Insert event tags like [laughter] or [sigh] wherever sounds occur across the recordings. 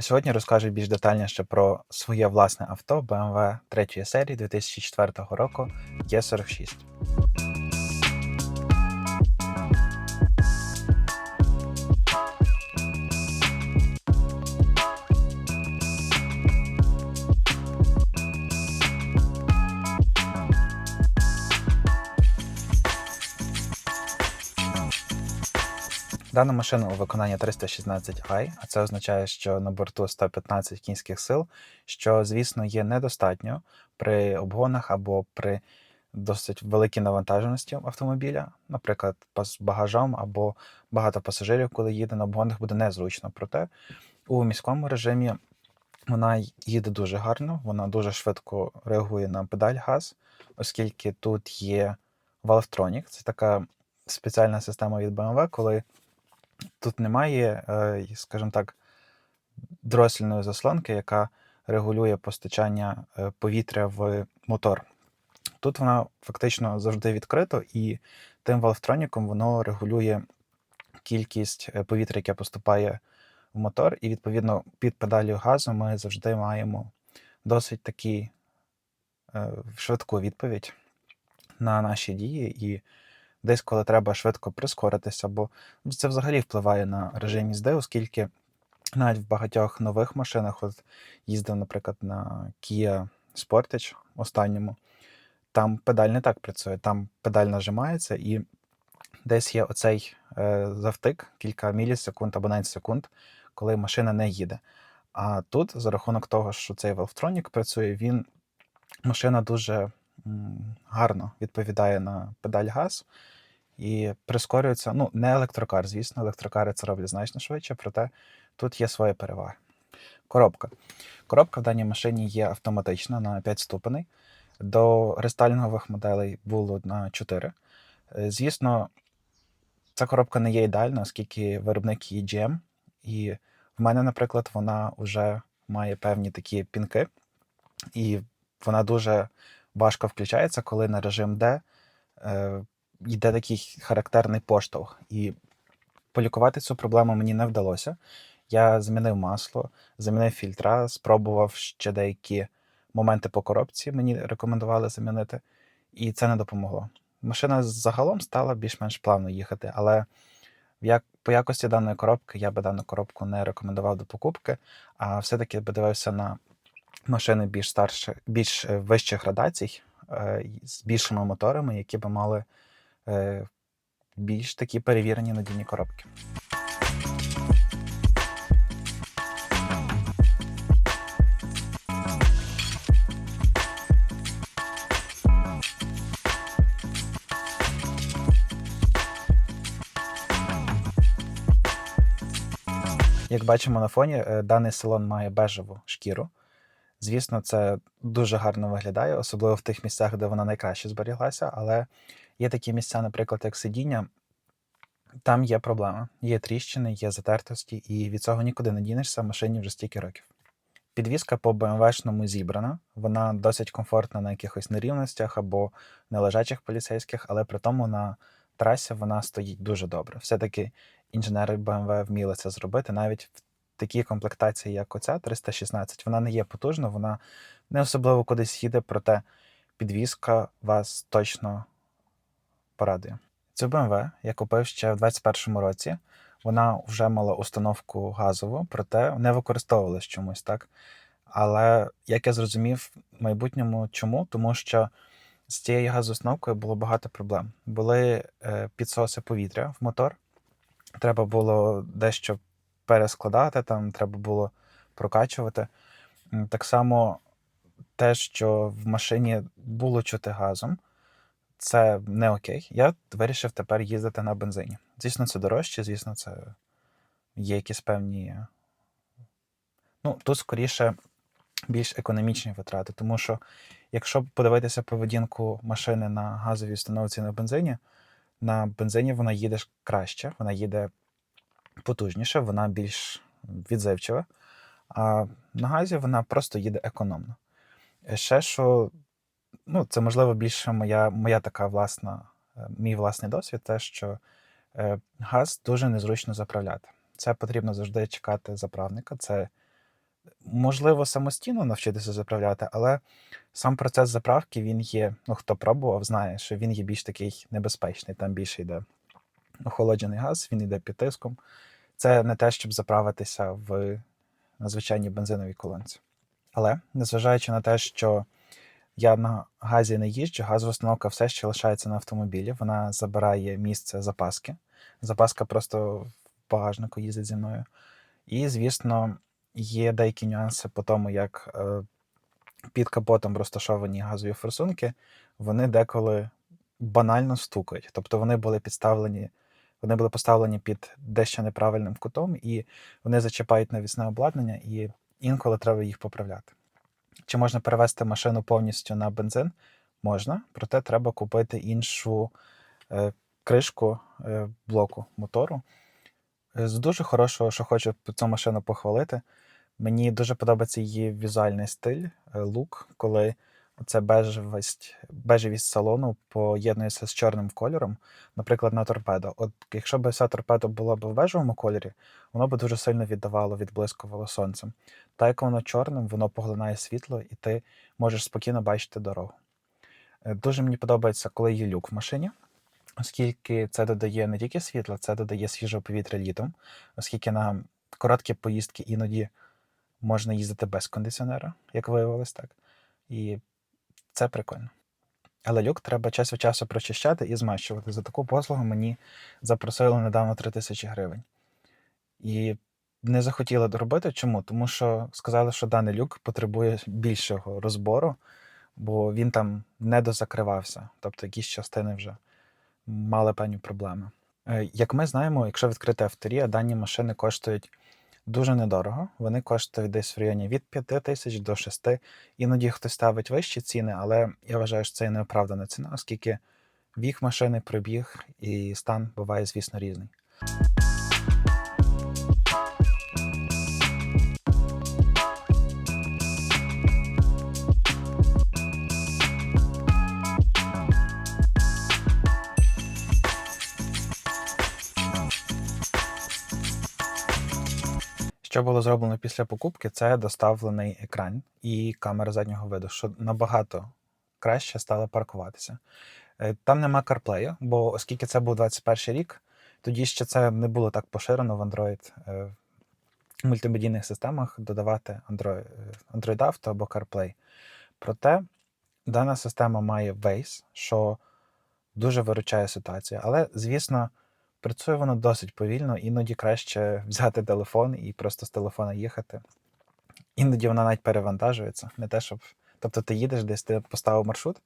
Сьогодні розкажу більш детальніше про своє власне авто BMW 3 серії 2004 року Е46. Дана машина у виконанні 316i, а це означає, що на борту 115 кінських сил, що, звісно, є недостатньо при обгонах або при досить великій навантаженості автомобіля, наприклад, з багажом або багато пасажирів, коли їде на обгонах, буде незручно. Проте у міському режимі вона їде дуже гарно, вона дуже швидко реагує на педаль газ, оскільки тут є Valvetronic, це така спеціальна система від BMW, коли тут немає, е, скажімо так, дросльної заслонки, яка регулює постачання е, повітря в мотор. Тут вона фактично завжди відкрита, і тим Valvetronic воно регулює кількість е, повітря, яке поступає в мотор, і відповідно під педалю газу ми завжди маємо досить такі швидку відповідь на наші дії. і десь, коли треба швидко прискоритися, бо це взагалі впливає на режим їзди, оскільки навіть в багатьох нових машинах, от їздив, наприклад, на Kia Sportage останньому, там педаль не так працює, там педаль нажимається і десь є оцей е, завтик, кілька мілісекунд або навіть секунд, коли машина не їде. А тут, за рахунок того, що цей Valvetronic працює, він машина дуже гарно відповідає на педаль газ і прискорюється. Ну, не електрокар, звісно, електрокари це роблять значно швидше, проте тут є свої переваги. Коробка. Коробка в даній машині є автоматична на 5 ступеней. До рестайлінгових моделей було на 4. Е, звісно, ця коробка не є ідеальна, оскільки виробник її GM. І в мене, наприклад, вона вже має певні такі пінки, і вона дуже важко включається, коли на режим D е, йде такий характерний поштовх. І полікувати цю проблему мені не вдалося. Я замінив масло, замінив фільтра, спробував ще деякі моменти по коробці, мені рекомендували замінити, і це не допомогло. Машина загалом стала більш-менш плавно їхати, але як, по якості даної коробки я би дану коробку не рекомендував до покупки, а все-таки би дивився на машини більш старші, більш е, вищих градацій, е, з більшими моторами, які би мали Е, більш такі перевірені надійні коробки. Як бачимо на фоні, даний салон має бежеву шкіру. Звісно, це дуже гарно виглядає, особливо в тих місцях, де вона найкраще зберіглася, але Є такі місця, наприклад, як сидіння, там є проблема, є тріщини, є затертості, і від цього нікуди не дінешся в машині вже стільки років. Підвізка по BMW-шному зібрана, вона досить комфортна на якихось нерівностях або нележачих поліцейських, але при тому на трасі вона стоїть дуже добре. Все-таки інженери BMW вміли це зробити навіть в такій комплектації, як оця 316, вона не є потужна, вона не особливо кудись їде, проте підвізка вас точно порадує. Цю BMW я купив ще в 2021 році. Вона вже мала установку газову, проте не використовувалась чомусь так. Але як я зрозумів, в майбутньому чому? Тому що з цією газоустановкою було багато проблем. Були е, підсоси повітря в мотор, треба було дещо перескладати, там треба було прокачувати. Так само те, що в машині було чути газом, це не окей. Я вирішив тепер їздити на бензині. Звісно, це дорожче, звісно, це є якісь певні. Ну, тут скоріше більш економічні витрати, тому що якщо подивитися поведінку машини на газовій установці на бензині, на бензині вона їде краще, вона їде потужніше, вона більш відзивчива, а на газі вона просто їде економно. Ще що ну, це можливо більше моя моя така власна, е, мій власний досвід, те, що е, газ дуже незручно заправляти. Це потрібно завжди чекати заправника. Це Можливо, самостійно навчитися заправляти, але сам процес заправки він є, ну хто пробував, знає, що він є більш такий небезпечний. Там більше йде охолоджений газ, він йде під тиском. Це не те, щоб заправитися в звичайній бензиновій колонці. Але незважаючи на те, що я на газі не їжджу, газова установка все ще лишається на автомобілі. Вона забирає місце запаски. Запаска просто в багажнику їздить зі мною. І, звісно, є деякі нюанси по тому, як е, під капотом розташовані газові форсунки, вони деколи банально стукають. Тобто вони були підставлені, вони були поставлені під дещо неправильним кутом, і вони зачіпають навісне обладнання, і інколи треба їх поправляти. Чи можна перевести машину повністю на бензин? Можна, проте треба купити іншу е, кришку е, блоку мотору. Е, З дуже хорошого, що хочу цю машину похвалити. Мені дуже подобається її візуальний стиль, е, лук, коли це бежевість, бежевість салону поєднується з чорним кольором, наприклад, на торпедо. От якщо б вся торпедо була б в бежевому кольорі, воно б дуже сильно віддавало, відблискувало сонцем. Та як воно чорним, воно поглинає світло, і ти можеш спокійно бачити дорогу. Е, Дуже мені подобається, коли є люк в машині, оскільки це додає не тільки світла, це додає свіжого повітря літом, оскільки на короткі поїздки іноді можна їздити без кондиціонера, як виявилось так. І це прикольно. Але люк треба час від часу прочищати і змащувати. За таку послугу мені запросили недавно 3 тисячі гривень. І не захотіли доробити. Чому? Тому що сказали, що даний люк потребує більшого розбору, бо він там не дозакривався. Тобто якісь частини вже мали певні проблеми. Е, Як ми знаємо, якщо відкрити авторія, дані машини коштують дуже недорого. Вони коштують десь в районі від 5 тисяч до 6. Іноді хтось ставить вищі ціни, але я вважаю, що це і неоправдана ціна, оскільки вік машини, пробіг і стан буває, звісно, різний. Що було зроблено після покупки, це доставлений екран і камера заднього виду, що набагато краще стало паркуватися. Е, Там нема CarPlay, бо оскільки це був 21 рік, тоді ще це не було так поширено в Android е, в мультимедійних системах додавати Android, е, Android Auto або CarPlay. Проте дана система має Waze, що дуже виручає ситуацію. Але, звісно, працює воно досить повільно, іноді краще [laughs] взяти телефон і просто з телефона їхати. Іноді вона навіть перевантажується. Не те, щоб. Тобто ти їдеш десь, ти поставив маршрут,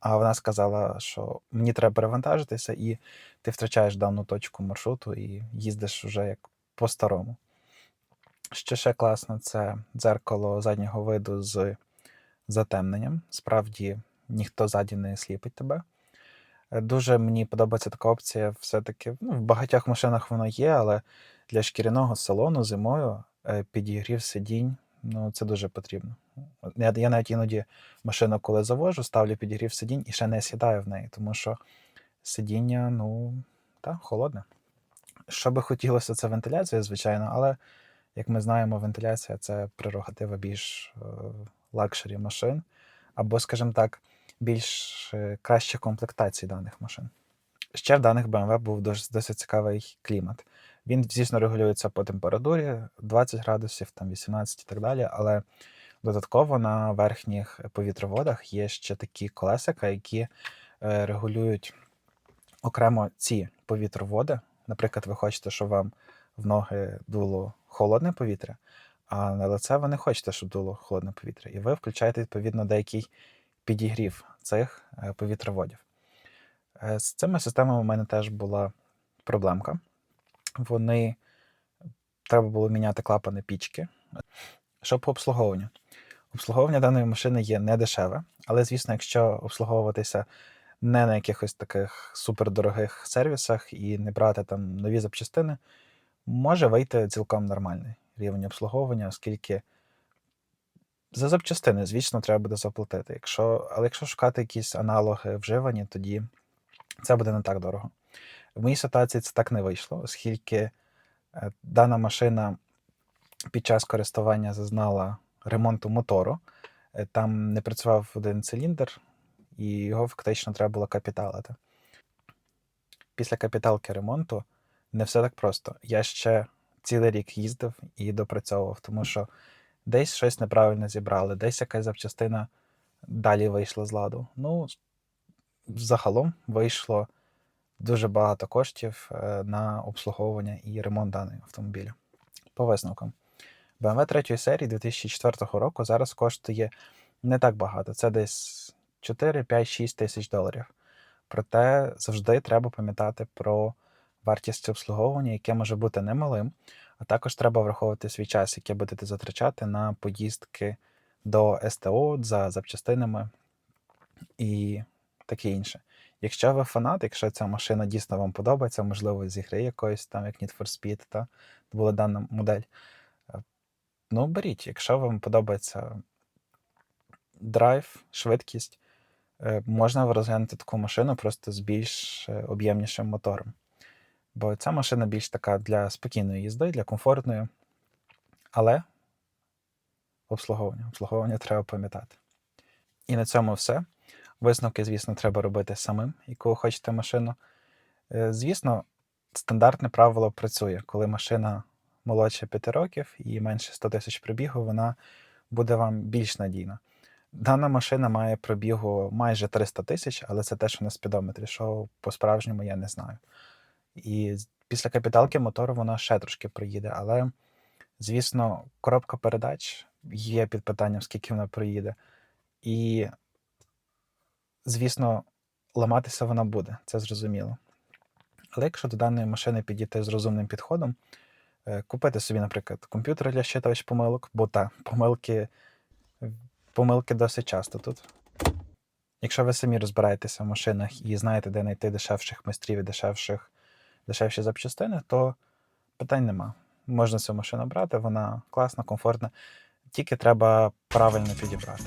а вона сказала, що мені треба перевантажитися, і ти втрачаєш дану точку маршруту і їздиш вже як по-старому. Що ще класно, це дзеркало заднього виду з затемненням. Справді ніхто ззаді не сліпить тебе. Дуже мені подобається така опція. Все-таки ну, в багатьох машинах воно є, але для шкіряного салону зимою е, підігрів сидінь ну, це дуже потрібно. Я, я навіть іноді машину, коли завожу, ставлю підігрів сидінь і ще не сідаю в неї, тому що сидіння, ну, так, холодне. Що би хотілося, це вентиляція, звичайно, але, як ми знаємо, вентиляція це прерогатива більш е, лакшері машин, або, скажімо так, більш е, кращих комплектацій даних машин. Ще в даних BMW був досить, досить цікавий клімат. Він, звісно, регулюється по температурі 20 градусів, там 18 і так далі, але додатково на верхніх повітроводах є ще такі колесика, які е, регулюють окремо ці повітроводи. Наприклад, ви хочете, щоб вам в ноги дуло холодне повітря, а на лице ви не хочете, щоб дуло холодне повітря. І ви включаєте, відповідно, деякий підігрів цих е, повітроводів. Е, З цими системами у мене теж була проблемка. Вони треба було міняти клапани пічки. Що по обслуговуванню? Обслуговування даної машини є не дешеве, але, звісно, якщо обслуговуватися не на якихось таких супердорогих сервісах і не брати там нові запчастини, може вийти цілком нормальний рівень обслуговування, оскільки за запчастини, звісно, треба буде заплатити. Якщо, але якщо шукати якісь аналоги вживані, тоді це буде не так дорого. В моїй ситуації це так не вийшло, оскільки е, дана машина під час користування зазнала ремонту мотору. Е, Там не працював один циліндр, і його фактично треба було капіталити. Після капіталки ремонту не все так просто. Я ще цілий рік їздив і допрацьовував, тому що десь щось неправильно зібрали, десь якась запчастина далі вийшла з ладу. Ну, загалом вийшло дуже багато коштів е, на обслуговування і ремонт даного автомобіля. По висновкам. BMW 3 серії 2004 року зараз коштує не так багато. Це десь 4, 5, 6 тисяч доларів. Проте завжди треба пам'ятати про вартість обслуговування, яке може бути немалим, а також треба враховувати свій час, який будете затрачати на поїздки до СТО за запчастинами і таке інше. Якщо ви фанат, якщо ця машина дійсно вам подобається, можливо, з ігри якоїсь там, як Need for Speed, та була дана модель, е, ну беріть, якщо вам подобається драйв, швидкість, е, можна розглянути таку машину просто з більш е, об'ємнішим мотором. Бо ця машина більш така для спокійної їзди, для комфортної. Але обслуговування. Обслуговування треба пам'ятати. І на цьому все. Висновки, звісно, треба робити самим, яку хочете машину. Е, Звісно, стандартне правило працює. Коли машина молодша 5 років і менше 100 тисяч пробігу, вона буде вам більш надійна. Дана машина має пробігу майже 300 тисяч, але це те, що на спідометрі, що по-справжньому я не знаю. І після капіталки мотору вона ще трошки проїде, але, звісно, коробка передач є під питанням, скільки вона проїде. І, звісно, ламатися вона буде, це зрозуміло. Але якщо до даної машини підійти з розумним підходом, е, купити собі, наприклад, комп'ютер для щитувач помилок, бо та помилки, помилки досить часто тут. Якщо ви самі розбираєтеся в машинах і знаєте, де знайти дешевших майстрів і дешевших, дешевші запчастини, то питань нема. Можна цю машину брати, вона класна, комфортна, тільки треба правильно підібрати.